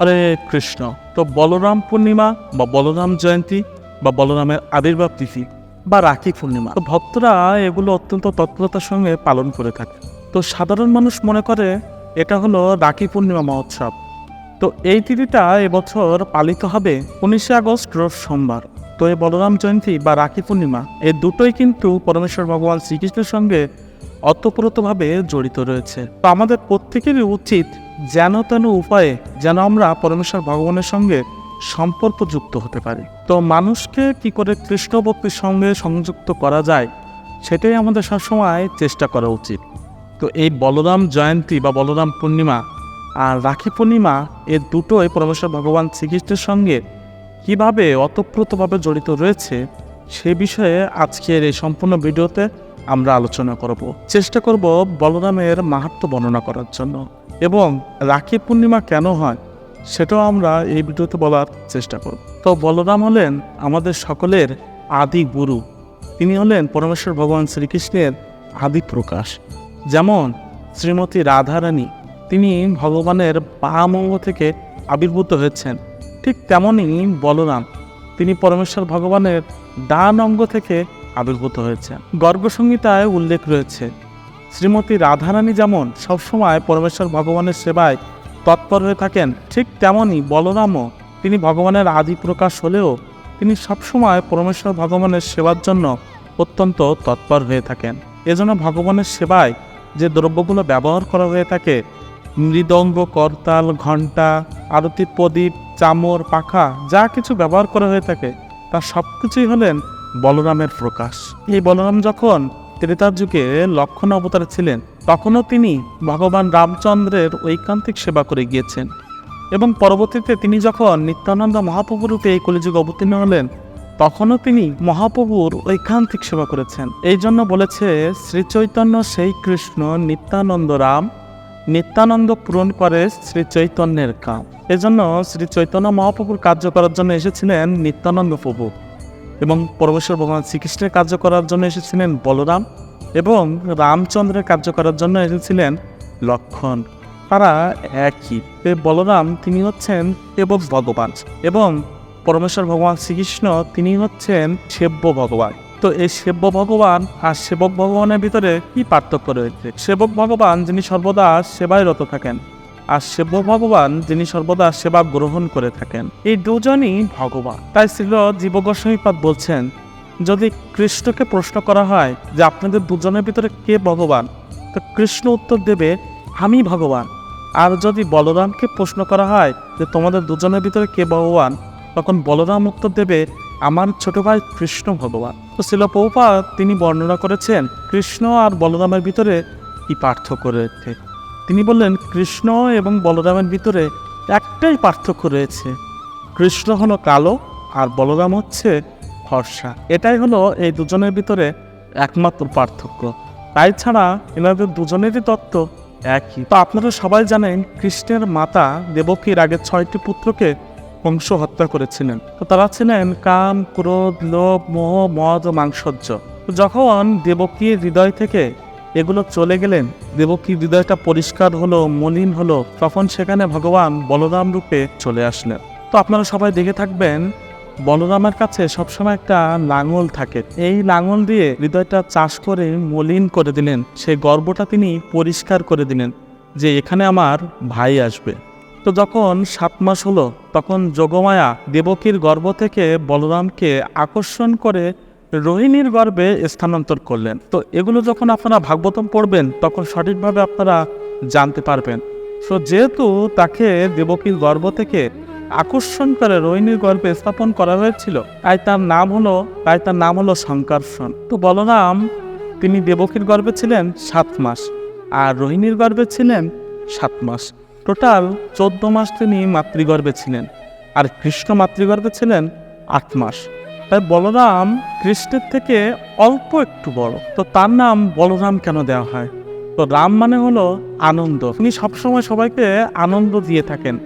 হরে কৃষ্ণ। তো বলরাম পূর্ণিমা বা বলরাম জয়ন্তী বা বলরামের আবির্ভাব তিথি বা রাখি পূর্ণিমা। তো ভক্তরা এগুলো অত্যন্ত তৎপরতার সঙ্গে পালন করে থাকে। তো সাধারণ মানুষ মনে করে এটা হলো রাখি পূর্ণিমা মহোৎসব। তো এই তিথিটা এবছর পালিত হবে উনিশে আগস্ট রোজ সোমবার। তো এই বলরাম জয়ন্তী বা রাখি পূর্ণিমা এই দুটোই কিন্তু পরমেশ্বর ভগবান শ্রীকৃষ্ণের সঙ্গে অতপ্রতভাবে জড়িত রয়েছে। তো আমাদের প্রত্যেকেরই উচিত যেন তেন উপায়ে যেন আমরা পরমেশ্বর ভগবানের সঙ্গে সম্পর্কযুক্ত হতে পারি। তো মানুষকে কি করে কৃষ্ণ ভক্তির সঙ্গে সংযুক্ত করা যায়, সেটাই আমাদের সবসময় চেষ্টা করা উচিত। তো এই বলরাম জয়ন্তী বা বলরাম পূর্ণিমা আর রাখি পূর্ণিমা এ দুটোই পরমেশ্বর ভগবান শ্রীকৃষ্ণের সঙ্গে কীভাবে অতপ্রতভাবে জড়িত রয়েছে, সে বিষয়ে আজকের এই সম্পূর্ণ ভিডিওতে আমরা আলোচনা করব। চেষ্টা করব বলরামের মাহাত্ম বর্ণনা করার জন্য। এবং রাখি পূর্ণিমা কেন হয়, সেটাও আমরা এই ভিডিওতে বলার চেষ্টা করব। তো বলরাম হলেন আমাদের সকলের আদি গুরু। তিনি হলেন পরমেশ্বর ভগবান শ্রীকৃষ্ণের আদি প্রকাশ। যেমন শ্রীমতী রাধারানী, তিনি ভগবানের বাম অঙ্গ থেকে আবির্ভূত হয়েছেন। ঠিক তেমনই বলরাম, তিনি পরমেশ্বর ভগবানের ডান অঙ্গ থেকে আবির্ভূত হয়েছে। গর্গসংহিতায় উল্লেখ রয়েছে, শ্রীমতী রাধারানী যেমন সবসময় পরমেশ্বর ভগবানের সেবায় তৎপর হয়ে থাকেন, ঠিক তেমনই বলরামও তিনি ভগবানের আদি প্রকাশ হলেও তিনি সবসময় পরমেশ্বর ভগবানের সেবার জন্য অত্যন্ত তৎপর হয়ে থাকেন। এজন্য ভগবানের সেবায় যে দ্রব্যগুলো ব্যবহার করা হয়ে থাকে, মৃদঙ্গ, করতাল, ঘণ্টা আরতি প্রদীপ, চামর, পাখা, যা কিছু ব্যবহার করা হয়ে থাকে, তা সব কিছুই হলেন বলরামের প্রকাশ। এই বলরাম যখন ত্রেতার যুগে লক্ষণ অবতারে ছিলেন, তখনও তিনি ভগবান রামচন্দ্রের ঐকান্তিক সেবা করে গিয়েছেন এবং পরবর্তীতে তিনি যখন নিত্যানন্দ মহাপ্রভু রূপে এই কলিযুগে অবতীর্ণ হলেন, তখনও তিনি মহাপ্রভুর ঐকান্তিক সেবা করেছেন। এই জন্য বলেছে শ্রীচৈতন্য সেই কৃষ্ণ নিত্যানন্দ রাম, নিত্যানন্দ পূরণ করে শ্রী চৈতন্যের কাম। এজন্য শ্রী চৈতন্য মহাপ্রভুর কার্য করার জন্য এসেছিলেন নিত্যানন্দ প্রভু। এবং পরমেশ্বর ভগবান শ্রীকৃষ্ণের কার্য করার জন্য এসেছিলেন বলরাম এবং রামচন্দ্রের কার্য করার জন্য এসেছিলেন লক্ষণ। তারা একই। বলরাম, তিনি হচ্ছেন সেবক ভগবান এবং পরমেশ্বর ভগবান শ্রীকৃষ্ণ, তিনি হচ্ছেন সেব্য ভগবান। তো এই সেব্য ভগবান আর সেবক ভগবানের ভিতরে কি পার্থক্য রয়েছে? সেবক ভগবান, যিনি সর্বদা সেবায় রত থাকেন। আর সেব্য ভগবান, যিনি সর্বদা সেবা গ্রহণ করে থাকেন। এই দুজনই ভগবান। তাই ছিল জীবগোস্বামীপাদ বলছেন, যদি কৃষ্ণকে প্রশ্ন করা হয় যে আপনাদের দুজনের ভিতরে কে ভগবান, তো কৃষ্ণ উত্তর দেবে, আমি ভগবান। আর যদি বলরামকে প্রশ্ন করা হয় যে তোমাদের দুজনের ভিতরে কে ভগবান, তখন বলরাম উত্তর দেবে, আমার ছোট ভাই কৃষ্ণ ভগবান। তো শিল পৌপা তিনি বর্ণনা করেছেন, কৃষ্ণ আর বলরামের ভিতরে কি পার্থক্য রয়েছে? তিনি বললেন, কৃষ্ণ এবং বলরামের ভিতরে একটাই পার্থক্য রয়েছে। কৃষ্ণ হলো কালো আর বলরাম হচ্ছে ফর্সা। এটাই হলো এই দুজনের ভিতরে একমাত্র পার্থক্য। তাই ছাড়া এনাদের দুজনেরই তত্ত্ব একই। তো আপনারা সবাই জানেন, কৃষ্ণের মাতা দেবকীর আগে ছয়টি পুত্রকে বংশ হত্যা করেছিলেন। তো তারা ছিলেন কাম, ক্রোধ, লোভ, মোহ, মদ ও মাংসর্য যখন দেবকীর হৃদয় থেকে এগুলো চলে গেলেন। দেবকীর হৃদয়টা পরিষ্কার হলো, মলিন হলো, তখন সেখানে ভগবান বলরাম রূপে চলে আসলেন। তো আপনারা সবাই দেখে থাকবেন, বলরামের কাছে সবসময় একটা লাঙল থাকে। এই লাঙল দিয়ে হৃদয়টা চাষ করে মলিন করে দিলেন। সেই গর্বটা তিনি পরিষ্কার করে দিলেন যে এখানে আমার ভাই আসবে। তো যখন সাত মাস হলো, তখন যোগমায়া দেবকীর গর্ভ থেকে বলরামকে আকর্ষণ করে রোহিণীর গর্ভে স্থানান্তর করলেন। তো এগুলো যখন আপনারা ভাগবতম পড়বেন, তখন সঠিকভাবে আপনারা জানতে পারবেন। তো যেহেতু তাকে দেবকীর গর্ভ থেকে আকর্ষণ করে রোহিণীর গর্ভে স্থাপন করা হয়েছিল, তাই তার নাম হলো, তাই তার নাম হলো শঙ্কর্ষণ তো বলরাম, তিনি দেবকীর গর্ভে ছিলেন সাত মাস আর রোহিণীর গর্ভে ছিলেন সাত মাস। টোটাল চোদ্দ মাস তিনি মাতৃগর্ভে ছিলেন আর কৃষ্ণ মাতৃগর্ভে ছিলেন আট মাস। তাই বলরাম কৃষ্ণের থেকে অল্প একটু বড়। তো তার নাম বলরাম কেন দেওয়া হয়? তো রাম মানে হলো আনন্দ। তিনি সবসময় সবাইকে আনন্দ দিয়ে থাকেন।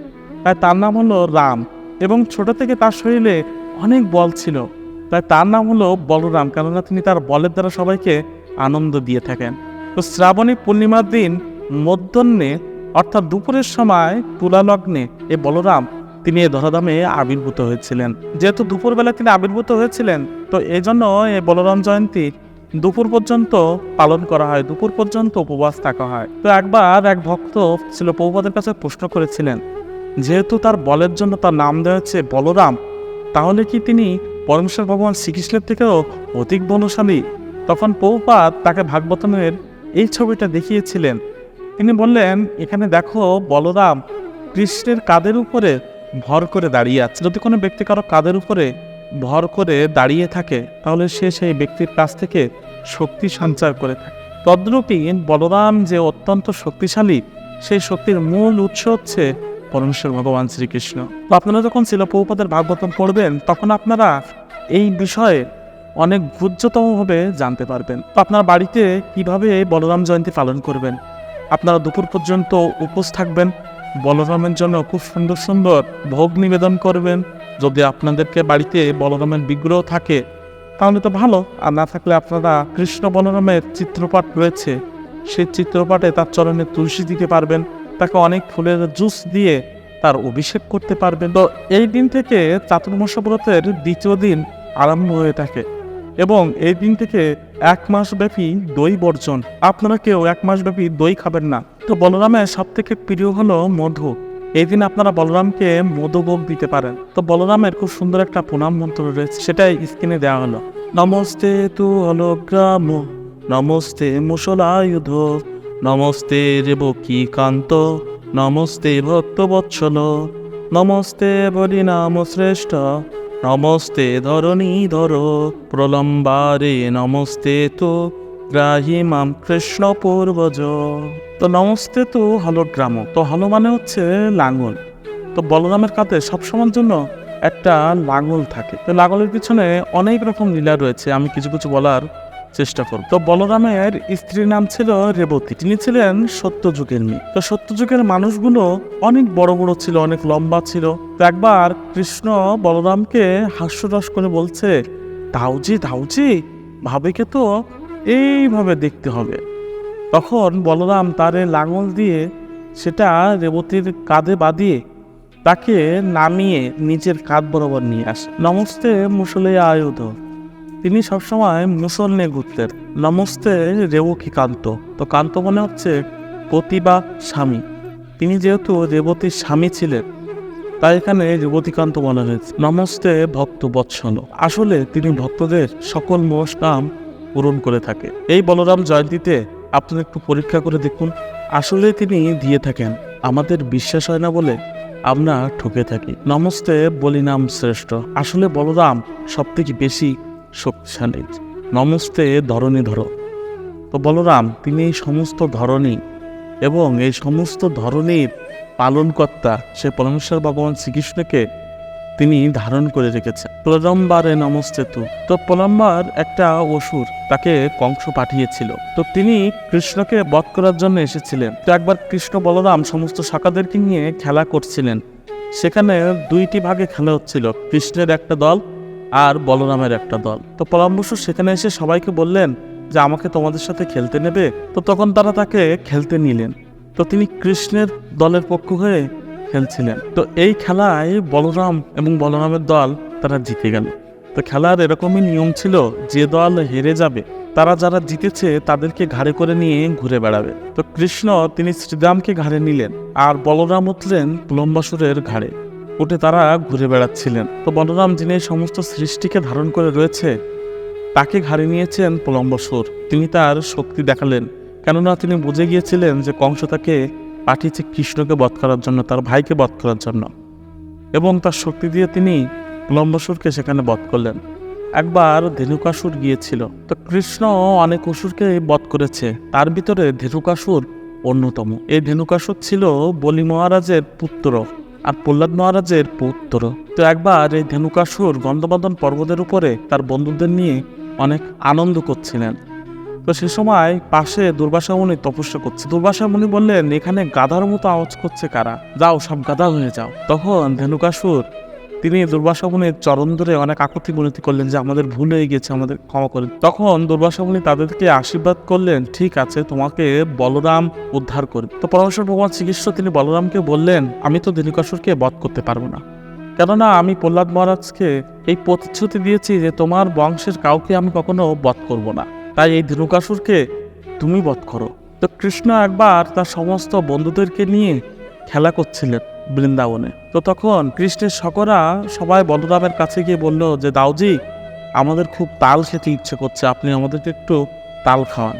তাই তার নাম হলো রাম। এবং ছোট থেকে তার শরীরে অনেক বল ছিল। তাই তার নাম হলো বলরাম। কেননা তিনি তার বলের দ্বারা সবাইকে আনন্দ দিয়ে থাকেন। তো শ্রাবণী পূর্ণিমার দিন মধ্যাহ্নে, অর্থাৎ দুপুরের সময় তুলা লগ্নে এ বলরাম তিনি এ ধরাধামে আবির্ভূত হয়েছিলেন। যেহেতু দুপুরবেলা তিনি আবির্ভূত হয়েছিলেন, তো এই জন্য এই বলরাম জয়ন্তী দুপুর পর্যন্ত পালন করা হয়, দুপুর পর্যন্ত উপবাস থাকা হয়। তো একবার এক ভক্ত ছিল প্রভুপাদের কাছে প্রশ্ন করেছিলেন, যেহেতু তার বলের জন্য তার নাম দেওয়া হচ্ছে বলরাম, তাহলে কি তিনি পরমেশ্বর ভগবান শ্রীকৃষ্ণের থেকেও অধিক বলশালী তখন পৌপাত তাকে ভাগবতনের এই ছবিটা দেখিয়েছিলেন। তিনি বললেন, এখানে দেখো বলরাম কৃষ্ণের কাদের উপরে ভর করে দাঁড়িয়ে আছে। যদি কোনো ব্যক্তি কারও কাদের উপরে ভর করে দাঁড়িয়ে থাকে, তাহলে সে সেই ব্যক্তির কাছ থেকে শক্তি সঞ্চার করে থাকে। তদ্রূপী বলরাম যে অত্যন্ত শক্তিশালী, সেই শক্তির মূল উৎস হচ্ছে পরমেশ্বর ভগবান শ্রীকৃষ্ণ। তো আপনারা যখন শিলপৌপাদের ভাগবতম পড়বেন, তখন আপনারা এই বিষয়ে অনেক গুজ্জতমভাবে জানতে পারবেন। তো আপনার বাড়িতে কীভাবে বলরাম জয়ন্তী পালন করবেন? আপনারা দুপুর পর্যন্ত উপোস থাকবেন? বলরামের জন্য খুব সুন্দর সুন্দর ভোগ নিবেদন করবেন। যদি আপনাদেরকে বাড়িতে বলরামের বিগ্রহ থাকে, তাহলে তো ভালো। আর না থাকলে আপনারা কৃষ্ণ বলরামের চিত্রপাট রয়েছে, সেই চিত্রপাটে তার চরণে তুলসী দিতে পারবেন। তাকে অনেক ফুলের জুস দিয়ে তার অভিষেক করতে পারবেন। তো এই দিন থেকে চাতুর্মাস ব্রতের দ্বিতীয় দিন আরম্ভ হয়ে থাকে এবং এই দিন থেকে এক মাস ব্যাপী দই বর্জন। আপনারা কেউ এক মাস ব্যাপী দই খাবেন না। তো বলরামের সব থেকে প্রিয় হলো মধু। এই দিন আপনারা বলরামকে মধুভোগ দিতে পারেন। তো বলরামের খুব সুন্দর একটা প্রণাম মন্ত্র রয়েছে, সেটাই স্ক্রিনে দেওয়া হলো। নমস্তে তু হলো গ্রাম নমস্তে মুসলায়ুধ নমস্তে রেবকি কান্ত, নমস্তে ভক্তবৎসল, নমস্তে বলিনাম শ্রেষ্ঠ, নমস্তে ধরণী ধর, প্রলম্বারে নমস্তে তো গ্রাহী মাম কৃষ্ণ পূর্বজ। তো নমস্তে তো হলো গ্রাম তো হলো মানে হচ্ছে লাঙ্গল তো বলরামের কাছে সবসময়ের জন্য একটা লাঙ্গল থাকে। তো লাঙ্গলের পিছনে অনেক রকম লীলা রয়েছে, আমি কিছু কিছু বলার চেষ্টা করব। তো বলরামের স্ত্রীর নাম ছিল রেবতী। তিনি ছিলেন সত্যযুগের মেয়ে। তো সত্যযুগের মানুষগুলো অনেক বড় বড় ছিল, অনেক লম্বা ছিল। তো একবার কৃষ্ণ বলরামকে হাস্যরস করে বলছে, দাউজি দাউজি, ভাবেকে তো এইভাবে দেখতে হবে। তখন বলরাম তারে লাঙল দিয়ে সেটা রেবতীর কাঁধে বাঁধিয়ে তাকে নামিয়ে নিজের কাঁধ বরাবর নিয়ে আসে। নমস্তে মুসলে আয়ুধ। তিনি সবসময় মুসল নিয়ে ঘুরতেন। নমস্তে রেবকী কান্ত? তো কান্ত মনে হচ্ছে পতি বা স্বামী। তিনি যেহেতু রেবতীর স্বামী ছিলেন, তাই এখানে রেবতীকান্ত বলা হয়েছে। নমস্তে ভক্ত বৎসল আসলে তিনি ভক্তদের সকল মনস্কাম পূরণ করে থাকে। এই বলরাম জয়ন্তীতে আপনারা একটু পরীক্ষা করে দেখুন। আসলে তিনি দিয়ে থাকেন। আমাদের বিশ্বাস হয় না বলে আমরা ঠকে থাকি। নমস্তে, বলিনাম শ্রেষ্ঠ। আসলে বলরাম সব থেকে বেশি শক্তিশালী। নমস্তে, ধরণী ধর। তো বলরাম, তিনি এই সমস্ত ধরনী এবং এই সমস্ত ধরনীর পালনকর্তা, সে পরমেশ্বর ভগবান শ্রীকৃষ্ণকে তিনি ধারণ করে রেখেছেন। প্রলম্বারে নমস্তে তু তো প্রলম্বার একটা অসুর তাকে কংস পাঠিয়েছিল। তো তিনি কৃষ্ণকে বধ করার জন্য এসেছিলেন। তো একবার কৃষ্ণ বলরাম সমস্ত শাখাদেরকে নিয়ে খেলা করছিলেন। সেখানে দুইটি ভাগে খেলা হচ্ছিল, কৃষ্ণের একটা দল আর বলরামের একটা দল। তো পলাম্বসু সেখানে এসে সবাইকে বললেন যে, আমাকে তোমাদের সাথে খেলতে নেবে? তো তখন তারা তাকে খেলতে নিলেন। তো তিনি কৃষ্ণের দলের পক্ষ হয়ে খেলছিলেন। তো এই খেলায় বলরাম এবং বলরামের দল তারা জিতে গেল। তো খেলার এরকমই নিয়ম ছিল, যে দল হেরে যাবে, তারা যারা জিতেছে তাদেরকে ঘাড়ে করে নিয়ে ঘুরে বেড়াবে। তো কৃষ্ণ, তিনি শ্রীরামকে ঘাড়ে নিলেন আর বলরাম উঠলেন পুলম্বাসুরের ঘাড়ে। উঠে তারা ঘুরে বেড়াচ্ছিলেন। তো বলরাম, যিনি সমস্ত সৃষ্টিকে ধারণ করে রয়েছে, তাকে ঘাড়ে নিয়েছেন প্রলম্বসুর তিনি তার শক্তি দেখালেন। কেননা তিনি বুঝে গিয়েছিলেন যে কংস তাকে পাঠিয়েছে কৃষ্ণকে বধ করার জন্য, তার ভাইকে বধ করার জন্য। এবং তার শক্তি দিয়ে তিনি লম্বাসুরকে সেখানে বধ করলেন। একবার ধেনুকাসুর গিয়েছিল। তো কৃষ্ণ অনেক অসুরকে বধ করেছে। তার ভিতরে ধেনুকাসুর অন্যতম। এই ধেনুকাসুর ছিল বলি মহারাজের পুত্র আর প্রহ্লাদ মহারাজের পুত্র। তো একবার এই ধেনুকাসুর গন্ধবদন পর্বতের উপরে তার বন্ধুদের নিয়ে অনেক আনন্দ করছিলেন। তো সে সময় পাশে দুর্বাসা মুনি তপস্যা করছে। দুর্বাসা মুনি বললেন, এখানে গাধার মতো আওয়াজ করছে কারা? যাও, সব গাধা হয়ে যাও। তখন ধেনুকাসুর, তিনি দুর্বাসা মুনির চরণ ধরে অনেক আকুতি বিনতি করলেন যে আমাদের ভুল হয়ে গেছে, আমাদের ক্ষমা করেন তখন দুর্বাসা মুনি তাদেরকে আশীর্বাদ করলেন, ঠিক আছে, তোমাকে বলরাম উদ্ধার করবে তো পরমেশ্বর ভগবান শ্রীকৃষ্ণ তিনি বলরামকে বললেন, আমি তো ধনুকাসুরকে বধ করতে পারব না। কেননা আমি প্রহ্লাদ মহারাজকে এই প্রতিশ্রুতি দিয়েছি যে তোমার বংশের কাউকে আমি কখনো বধ করব না। তাই এই ধনুকাসুরকে তুমি বধ করো। তো কৃষ্ণ একবার তার সমস্ত বন্ধুদেরকে নিয়ে খেলা করছিলেন বৃন্দাবনে। তো তখন কৃষ্ণের সকরা সবাই বলরামের কাছে গিয়ে বলল যে দাউজি আমাদের খুব তাল খেতে ইচ্ছে করছে, আপনি আমাদেরকে একটু তাল খাওয়ান।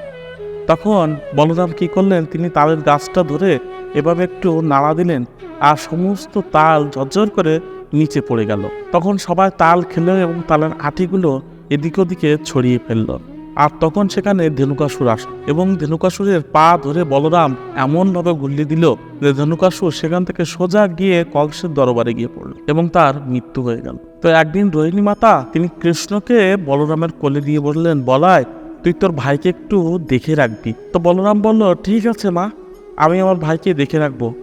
তখন বলরাম কি করলেন, তিনি তালের গাছটা ধরে এভাবে একটু নাড়া দিলেন আর সমস্ত তাল ঝরঝর করে নিচে পড়ে গেল। তখন সবাই তাল খেলো এবং তালের আটিগুলো এদিক ওদিকে ছড়িয়ে ফেলল। আর তখন সেখানে ধেনুকাসুর আসে এবং ধেনুকাসুরের পা ধরে বলরাম এমনভাবে গুল্লি দিল যে ধেনুকাসুর সেখান থেকে সোজা গিয়ে কংসের দরবারে গিয়ে পড়ল এবং তার মৃত্যু হয়ে গেল। তো একদিন রোহিণী মাতা তিনি কৃষ্ণকে বলরামের কোলে দিয়ে বললেন বলায় তুই তোর ভাইকে একটু দেখে রাখবি। তো বলরাম বলল, ঠিক আছে মা, আমি আমার ভাইকে দেখে রাখব।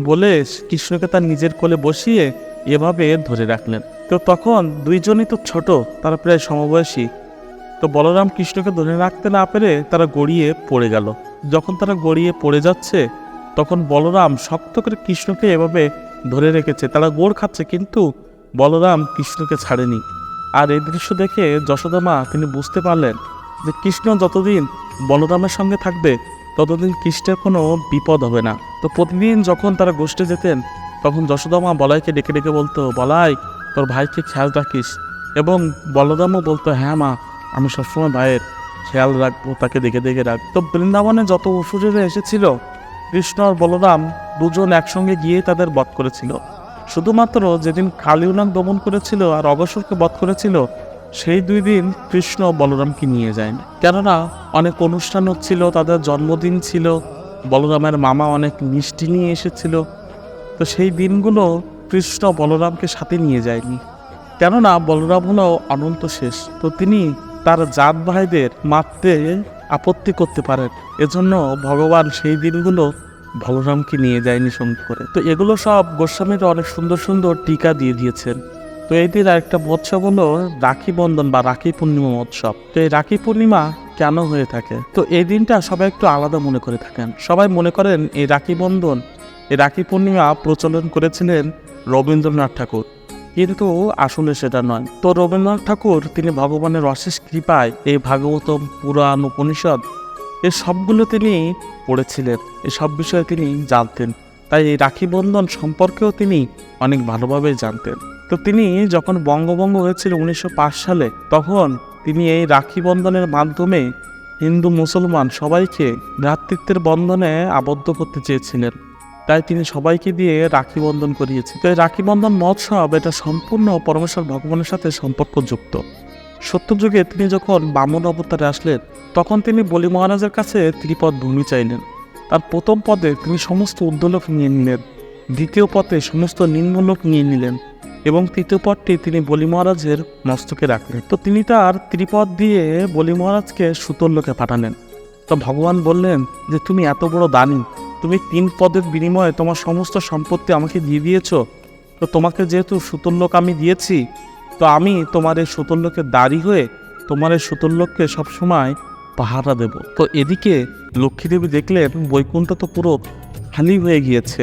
বলে কৃষ্ণকে তার নিজের কোলে বসিয়ে এভাবে ধরে রাখলেন। তো তখন দুইজনই তো ছোট, তারা প্রায় সমবয়সী। তো বলরাম কৃষ্ণকে ধরে রাখতে না পেরে তারা গড়িয়ে পড়ে গেল। যখন তারা গড়িয়ে পড়ে যাচ্ছে, তখন বলরাম শক্ত করে কৃষ্ণকে এভাবে ধরে রেখেছে। তারা গোড় খাচ্ছে, কিন্তু বলরাম কৃষ্ণকে ছাড়েনি। আর এই দৃশ্য দেখে যশোদা মা তিনি বুঝতে পারলেন যে কৃষ্ণ যতদিন বলরামের সঙ্গে থাকবে, ততদিন কৃষ্ণের কোনো বিপদ হবে না। তো প্রতিদিন যখন তারা গোষ্ঠে যেতেন, তখন যশোদা মা বলাইকে ডেকে ডেকে বলতো, বলাই, তোর ভাইকে খেয়াল রাখিস। এবং বলরামও বলতো হ্যাঁ মা আমি সবসময় ভাইয়ের খেয়াল রাখব, তাকে দেখে দেখে রাখ তো বৃন্দাবনে যত অসুরেরা এসেছিল, কৃষ্ণ আর বলরাম দুজন একসঙ্গে গিয়ে তাদের বধ করেছিল। শুধুমাত্র যেদিন কালিউনাক দমন করেছিল আর অবসরকে বধ করেছিল, সেই দুই দিন কৃষ্ণ বলরামকে নিয়ে যায়নি কেননা অনেক অনুষ্ঠান হচ্ছিল, তাদের জন্মদিন ছিল, বলরামের মামা অনেক মিষ্টি নিয়ে এসেছিল। তো সেই দিনগুলো কৃষ্ণ বলরামকে সাথে নিয়ে যায়নি। কেননা বলরাম হলো অনন্ত শেষ। তো তিনি তার জাত ভাইদের মারতে আপত্তি করতে পারেন এজন্য ভগবান সেই দিনগুলো বলরামকে নিয়ে যায়নি সঙ্গে করে। তো এগুলো সব গোস্বামীরা অনেক সুন্দর সুন্দর টিকা দিয়ে দিয়েছেন। তো দিন আরেকটা মহোৎসব হলো রাখি বন্ধন বা রাখি পূর্ণিমা মহোৎসব। তো এই রাখি পূর্ণিমা কেন হয়ে থাকে? তো এই দিনটা সবাই একটু আলাদা মনে করে থাকেন। সবাই মনে করেন এই রাখি বন্ধন এই রাখি পূর্ণিমা প্রচলন করেছিলেন রবীন্দ্রনাথ ঠাকুর। কিন্তু আসলে সেটা নয়। তো রবীন্দ্রনাথ ঠাকুর, তিনি ভগবানের অশেষ কৃপায় এই ভাগবতম পুরাণ উপনিষদ, এ সবগুলো তিনি পড়েছিলেন। এসব বিষয়ে তিনি জানতেন। তাই এই রাখি বন্ধন সম্পর্কেও তিনি অনেক ভালোভাবে জানতেন। তো তিনি যখন বঙ্গভঙ্গ হয়েছিল উনিশশো পাঁচ সালে, তখন তিনি এই রাখি বন্ধনের মাধ্যমে হিন্দু মুসলমান সবাইকে ভ্রাতৃত্বের বন্ধনে আবদ্ধ করতে চেয়েছিলেন। তাই তিনি সবাইকে দিয়ে রাখি বন্ধন করিয়েছে তো এই রাখি বন্ধন মহোৎসব এটা সম্পূর্ণ পরমেশ্বর ভগবানের সাথে সম্পর্কযুক্ত। সত্যযুগে তিনি যখন বামন অবতারে আসলেন, তখন তিনি বলি মহারাজের কাছে ত্রিপদ ভূমি চাইলেন। তার প্রথম পদে তিনি সমস্ত উদ্যলোক নিয়ে নিলেন। দ্বিতীয় পদে সমস্ত নিম্নলোক নিয়ে নিলেন। এবং তৃতীয় পদটি তিনি বলি মহারাজের মস্তকে রাখলেন। তো তিনি তার ত্রিপদ দিয়ে বলি মহারাজকে সুতোল্লোকে পাঠালেন। তো ভগবান বললেন যে, তুমি এত বড় দানি তুমি তিন পদের বিনিময়ে তোমার সমস্ত সম্পত্তি আমাকে দিয়ে দিয়েছ, তো তোমাকে যেহেতু সুতোল্লোক আমি দিয়েছি, তো আমি তোমার এই সুতোল্লোকের দাড়ি হয়ে তোমার এই সুতোল্লোককে সবসময় পাহারা দেব। তো এদিকে লক্ষ্মীদেবী দেখলেন বৈকুণ্ঠ তো পুরো খালি হয়ে গিয়েছে।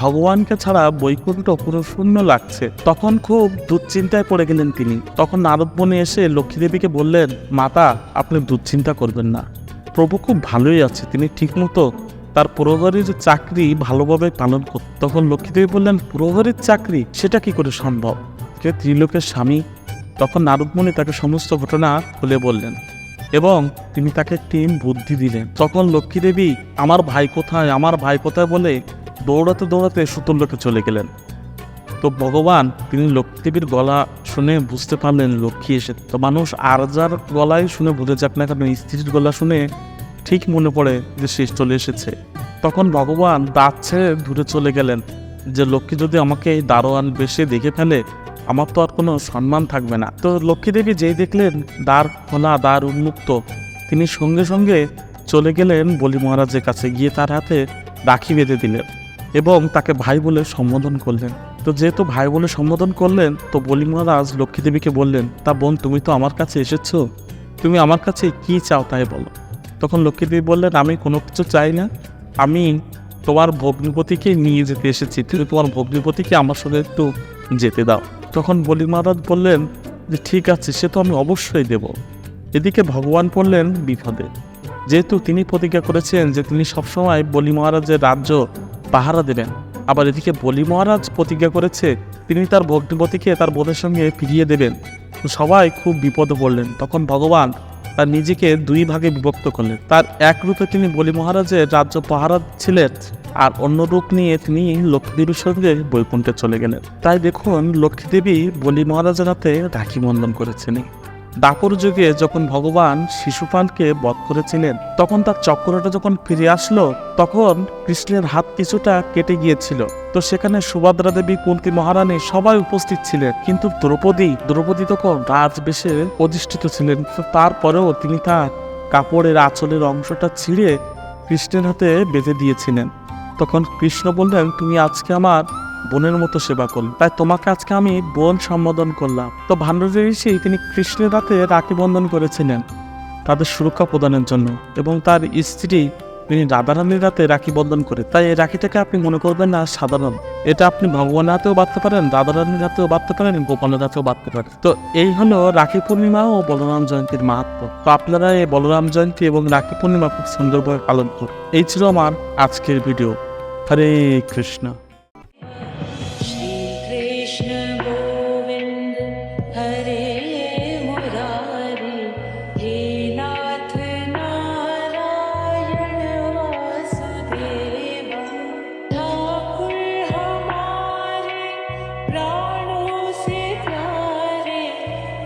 ভগবানকে ছাড়া বৈকুণ্ঠ পুরো শূন্য লাগছে। তখন খুব দুশ্চিন্তায় পড়ে গেলেন তিনি। তখন নারদ বনে এসে লক্ষ্মীদেবীকে বললেন, মাতা, আপনি দুশ্চিন্তা করবেন না। প্রভু খুব ভালোই আছে, তিনি ঠিকমতো তার প্রহরীর চাকরি ভালোভাবে পালন করত তখন লক্ষ্মীদেবী বললেন প্রহরীর চাকরি? সেটা কি করে সম্ভব? যে ত্রিলোকের স্বামী তখন নারদমণি তাকে সমস্ত ঘটনা খুলে বললেন এবং তিনি তাকে একটি বুদ্ধি দিলেন। তখন লক্ষ্মীদেবী, আমার ভাই কোথায়? আমার ভাই কোথায়? বলে দৌড়াতে দৌড়াতে সুতল্যকে চলে গেলেন। তো ভগবান তিনি লক্ষ্মীদেবীর গলা শুনে বুঝতে পারলেন, লক্ষ্মী এসে তো মানুষ আর যার গলায় শুনে বুঝে যাক না কেন, স্ত্রীর গলা শুনে ঠিক মনে পড়ে যে শেষ চলে এসেছে। তখন ভগবান দাঁত ছেড়ে দূরে চলে গেলেন যে, লক্ষ্মী যদি আমাকে এই দারোয়ান বেশে দেখে ফেলে, আমার তো আর কোনো সম্মান থাকবে না। তো লক্ষ্মী দেবী যেই দেখলেন, দ্বার খোলা, দ্বার উন্মুক্ত, তিনি সঙ্গে সঙ্গে চলে গেলেন বলি মহারাজের কাছে। গিয়ে তার হাতে রাখি বেঁধে দিলেন এবং তাকে ভাই বলে সম্বোধন করলেন। তো যেহেতু ভাই বলে সম্বোধন করলেন, তো বলি মহারাজ লক্ষ্মী দেবীকে বললেন, তা বোন, তুমি তো আমার কাছে এসেছ। তুমি আমার কাছে কি চাও তাই বলো। তখন লক্ষ্মী দেবী বললেন, আমি কোনো কিছু চাই না। আমি তোমার ভগ্নিপতিকে নিয়ে যেতে এসেছি। তুমি তোমার ভগ্নিপতিকে আমার সঙ্গে একটু যেতে দাও। তখন বলি মহারাজ বললেন যে, ঠিক আছে, সে তো আমি অবশ্যই দেব। এদিকে ভগবান পড়লেন বিপদে। যেহেতু তিনি প্রতিজ্ঞা করেছেন যে, তিনি সবসময় বলি মহারাজের রাজ্য পাহারা দেবেন। আবার এদিকে বলি মহারাজ প্রতিজ্ঞা করেছে, তিনি তার ভগ্নিপতিকে তার বোনের সঙ্গে ফিরিয়ে দেবেন। সবাই খুব বিপদে পড়লেন। তখন ভগবান তার নিজেকে দুই ভাগে বিভক্ত করলেন। তার এক রূপে তিনি বলি মহারাজের রাজ্য পাহারা ছিলেন আর অন্য রূপ নিয়ে তিনি লক্ষ্মীদেবীর সঙ্গে বৈকুণ্ঠে চলে গেলেন। তাই দেখুন, লক্ষ্মীদেবী বলি মহারাজের হাতে রাখি বন্ধন করেছেন। দাপর যুগে যখন ভগবান শিশুপালকে বধ করেছিলেন, তখন তার চক্রটা যখন ফিরে আসলো, তখন কৃষ্ণের হাত কিছুটা কেটে গিয়েছিল। তো সেখানে সুভদ্রা দেবী কুন্তি মহারানী সবাই উপস্থিত ছিলেন। কিন্তু দ্রৌপদী দ্রৌপদী তখন রাজবেশে অধিষ্ঠিত ছিলেন। তারপরেও তিনি তার কাপড়ের আঁচলের অংশটা ছিঁড়ে কৃষ্ণের হাতে বেঁধে দিয়েছিলেন। তখন কৃষ্ণ বললেন, তুমি আজকে আমার বোনের মতো সেবা করল। তাই তোমাকে আজকে আমি বোন সম্বোধন করলাম। তো ভান্ডারী ঋষি, তিনি কৃষ্ণের হাতে রাখি বন্ধন করেছিলেন তাদের সুরক্ষা প্রদানের জন্য। এবং তার স্ত্রী, তিনি রাধারানীর রাতে রাখি বন্ধন করে। তাই এই রাখিটাকে আপনি মনে করবেন না সাধারণ। এটা আপনি ভগবানের হাতেও বাঁধতে পারেন, রাধারানীর হাতেও বাঁধতে পারেন, গোপালের হাতেও বাঁধতে পারেন। তো এই হলো রাখি পূর্ণিমা ও বলরাম জয়ন্তীর মাহাত্ম। তো আপনারা এই বলরাম জয়ন্তী এবং রাখি পূর্ণিমা খুব সুন্দরভাবে পালন করুন। এই ছিল আমার আজকের ভিডিও। হরে কৃষ্ণ।